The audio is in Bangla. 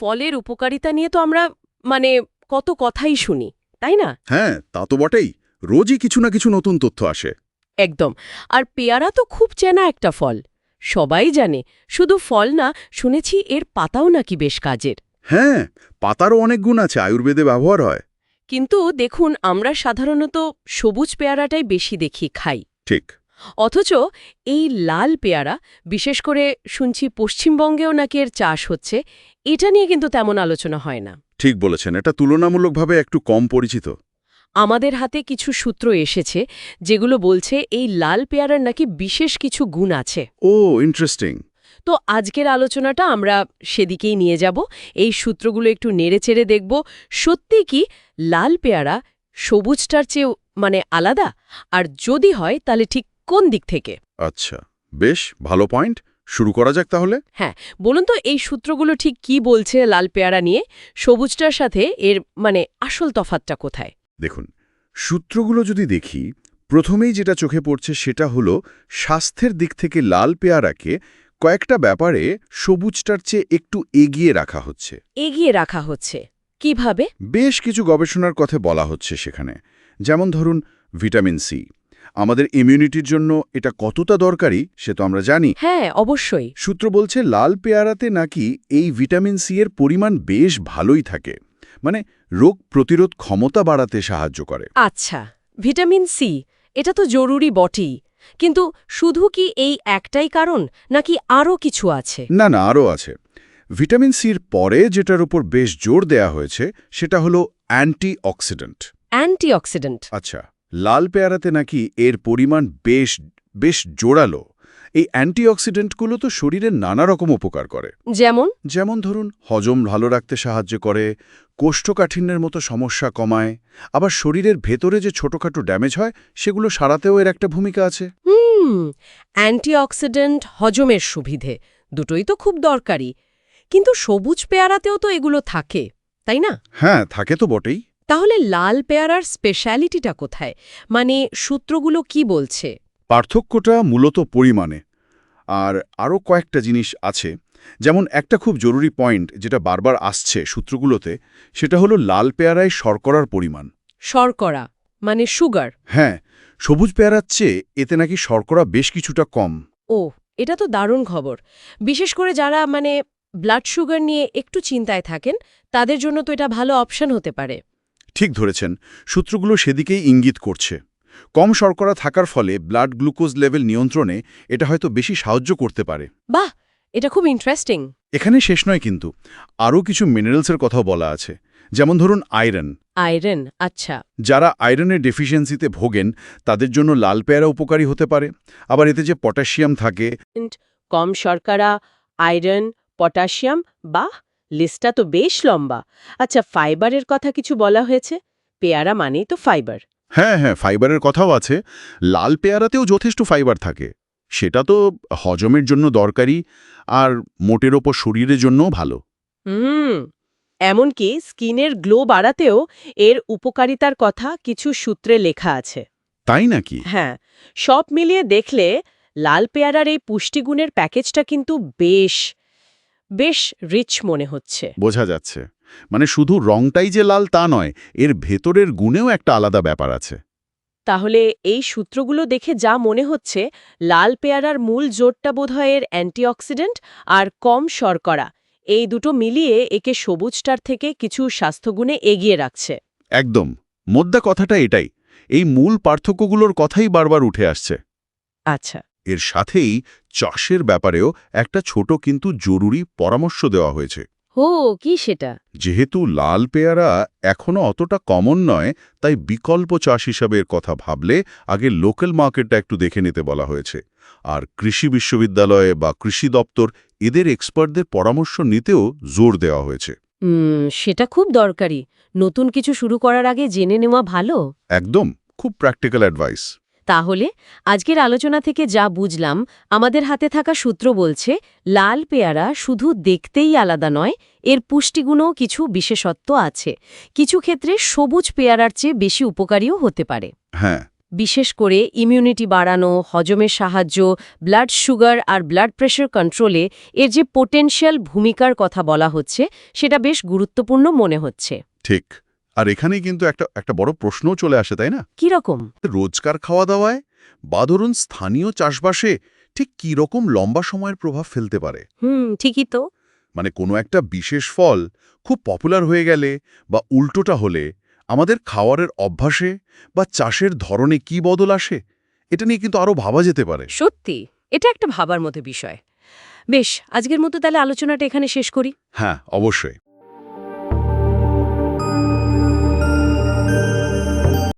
ফলের উপকারিতা নিয়ে তো আমরা মানে কত কথাই শুনি তাই না? হ্যাঁ তা তো বটেই। রোজই কিছু না কিছু নতুন তথ্য আসে। একদম। আর পেয়ারা তো খুব চেনা একটা ফল। সবাই জানে শুধু ফল না শুনেছি এর পাতাও নাকি বেশ কাজের। হ্যাঁ পাতারও অনেক গুণ আছে আয়ুর্বেদে ব্যবহার হয়। কিন্তু দেখুন আমরা সাধারণত সবুজ পেয়ারাটাই বেশি দেখি খাই। ঠিক। অথচ এই লাল পেয়ারা বিশেষ করে শুনছি পশ্চিমবঙ্গেও নাকি এর চাষ হচ্ছে এটা নিয়ে কিন্তু তেমন আলোচনা হয় না। ঠিক বলেছেন এটা তুলনামূলকভাবে একটু কম পরিচিত। আমাদের হাতে কিছু সূত্র এসেছে যেগুলো বলছে এই লাল পেয়ারার নাকি বিশেষ কিছু গুণ আছে। ও ইন্টারেস্টিং তো আজকের আলোচনাটা আমরা সেদিকেই নিয়ে যাব এই সূত্রগুলো একটু নেড়েচেড়ে দেখব সত্যি কি লাল পেয়ারা সবুজটার চেয়েও মানে আলাদা? আর যদি হয় তাহলে ঠিক কোন দিক থেকে? আচ্ছা বেশ ভালো পয়েন্ট শুরু করা যাক তাহলে। হ্যাঁ বলুন তো এই সূত্রগুলো ঠিক কি বলছে লাল পেয়ারা নিয়ে? সবুজটার সাথে এর মানে আসল তফাতটা কোথায়? দেখুন সূত্রগুলো যদি দেখি প্রথমেই যেটা চোখে পড়ছে সেটা হলো স্বাস্থ্যের দিক থেকে লাল পেয়ারাকে কয়েকটা ব্যাপারে সবুজটার চেয়ে একটু এগিয়ে রাখা হচ্ছে। এগিয়ে রাখা হচ্ছে। কীভাবে? বেশ কিছু গবেষণার কথা বলা হচ্ছে সেখানে। যেমন ধরুন ভিটামিন সি। আমাদের ইমিউনিটির জন্য এটা কতটা দরকারি সে তো আমরা জানি। হ্যাঁ অবশ্যই। সূত্র বলছে লাল পেয়ারাতে নাকি এই ভিটামিন সি এর পরিমাণ বেশ ভালোই থাকে। মানে রোগ প্রতিরোধ ক্ষমতা বাড়াতে সাহায্য করে। আচ্ছা ভিটামিন সি এটা তো জরুরি বটেই। কিন্তু শুধু কি এই একটাই কারণ নাকি আরও কিছু আছে? না না আরও আছে। ভিটামিন সির পরে যেটার উপর বেশ জোর দেয়া হয়েছে সেটা হলো অ্যান্টিঅক্সিডেন্ট। অ্যান্টিঅক্সিডেন্ট। আচ্ছা। লাল পেয়ারাতে নাকি এর পরিমাণ বেশ বেশ জোরালো। এই অ্যান্টিঅক্সিডেন্টগুলো তো শরীরের নানা রকম উপকার করে। যেমন? যেমন ধরুন হজম ভালো রাখতে সাহায্য করে কোষ্ঠকাঠিন্যের মতো সমস্যা কমায় আবার শরীরের ভেতরে যে ছোটখাটো ড্যামেজ হয় সেগুলো সারাতেও এর একটা ভূমিকা আছে। হুম অ্যান্টিঅক্সিডেন্ট হজমের সুবিধে দুটোই তো খুব দরকারি। কিন্তু সবুজ পেয়ারাতেও তো এগুলো থাকে তাই না? হ্যাঁ থাকে তো বটেই। তাহলে লাল পেয়ারার স্পেশালিটিটা কোথায়? মানে সূত্রগুলো কি বলছে? পার্থক্যটা মূলত পরিমাণে। আর আরও কয়েকটা জিনিস আছে। যেমন একটা খুব জরুরি পয়েন্ট যেটা বারবার আসছে সূত্রগুলোতে সেটা হলো লাল পেয়ারায় শর্করার পরিমাণ। শর্করা মানে সুগার হ্যাঁ সবুজ পেয়ারার চেয়ে এতে নাকি শর্করা বেশ কিছুটা কম। ও এটা তো দারুণ খবর। বিশেষ করে যারা মানে ব্লাড সুগার নিয়ে একটু চিন্তায় থাকেন তাদের জন্য তো এটা ভালো অপশন হতে পারে। ঠিক ধরেছেন সূত্রগুলো সেদিকেই ইঙ্গিত করছে। কম শর্করা থাকার ফলে ব্লাড গ্লুকোজ লেভেল নিয়ন্ত্রণে এটা হয়তো বেশি সাহায্য করতে পারে। বাহ! এটা খুব ইন্টারেস্টিং। এখানে শেষ নয় কিন্তু আরও কিছু মিনারেলসের কথাও বলা আছে যেমন ধরুন আয়রন। আয়রন আচ্ছা। যারা আয়রনের ডেফিসিয়েন্সিতে ভোগেন তাদের জন্য লাল পেয়ারা উপকারী হতে পারে। আবার এতে যে পটাশিয়াম থাকে কম শর্করা আয়রন পটাশিয়াম বাহ! লিস্টটা তো বেশ লম্বা। আচ্ছা ফাইবারের কথা কিছু বলা হয়েছে? পেয়ারা মানেই তো ফাইবার। হ্যাঁ হ্যাঁ ফাইবারের কথাও আছে। লাল পেয়ারাতেও যথেষ্ট ফাইবার থাকে। সেটা তো হজমের জন্য দরকারি আর মোটের ওপর শরীরের জন্যও ভালো। হুম এমনকি স্কিনের গ্লো বাড়াতেও এর উপকারিতার কথা কিছু সূত্রে লেখা আছে। তাই নাকি? হ্যাঁ সব মিলিয়ে দেখলে লাল পেয়ারার এই পুষ্টিগুণের প্যাকেজটা কিন্তু বেশ বেশ রিচ মনে হচ্ছে। বোঝা যাচ্ছে। মানে শুধু রংটাই যে লাল তা নয় এর ভেতরের গুণেও একটা আলাদা ব্যাপার আছে। তাহলে এই সূত্রগুলো দেখে যা মনে হচ্ছে লাল পেয়ারার মূল জোরটা বোধহয় এর অ্যান্টিঅক্সিডেন্ট আর কম শর্করা। এই দুটো মিলিয়ে একে সবুজটার থেকে কিছু স্বাস্থ্যগুণে এগিয়ে রাখছে। একদম। মোদ্দা কথাটা এটাই। এই মূল পার্থক্যগুলোর কথাই বারবার উঠে আসছে। আচ্ছা। এর সাথেই চাষের ব্যাপারেও একটা ছোট কিন্তু জরুরি পরামর্শ দেওয়া হয়েছে। ও কি সেটা? যেহেতু লাল পেয়ারা এখনও অতটা কমন নয় তাই বিকল্প চাষ হিসাবে এর কথা ভাবলে আগে লোকাল মার্কেটটা একটু দেখে নিতে বলা হয়েছে। আর কৃষি বিশ্ববিদ্যালয়ে বা কৃষি দপ্তর এদের এক্সপার্টদের পরামর্শ নিতেও জোর দেওয়া হয়েছে। সেটা খুব দরকারি। নতুন কিছু শুরু করার আগে জেনে নেওয়া ভালো। একদম খুব প্র্যাকটিক্যাল অ্যাডভাইস তাহলে আজকের আলোচনা থেকে যা বুঝলাম আমাদের হাতে থাকা সূত্র বলছে লাল পেয়ারা শুধু দেখতেই আলাদা নয় এর পুষ্টিগুণও কিছু বিশেষত্ব আছে। কিছু ক্ষেত্রে সবুজ পেয়ারার চেয়ে বেশি উপকারীও হতে পারে। হ্যাঁ। বিশেষ করে ইমিউনিটি বাড়ানো হজমের সাহায্য ব্লাড সুগার আর ব্লাড প্রেশার কন্ট্রোলে এর যে পোটেনশিয়াল ভূমিকার কথা বলা হচ্ছে সেটা বেশ গুরুত্বপূর্ণ মনে হচ্ছে। ঠিক। আর এখানেই কিন্তু একটা একটা বড় প্রশ্নও চলে আসে তাই না? কীরকম রোজকার খাওয়া দাওয়ায় বা ধরুন স্থানীয় চাষবাসে ঠিক কী রকম লম্বা সময়ের প্রভাব ফেলতে পারে? হুম ঠিকই তো। মানে কোনো একটা বিশেষ ফল খুব পপুলার হয়ে গেলে বা উল্টোটা হলে আমাদের খাওয়ারের অভ্যাসে বা চাষের ধরনে কি বদল আসে? এটা নিয়ে কিন্তু আরও ভাবা যেতে পারে। সত্যি এটা একটা ভাবার মতো বিষয়। বেশ আজকের মতো তাহলে আলোচনাটা এখানে শেষ করি। হ্যাঁ অবশ্যই।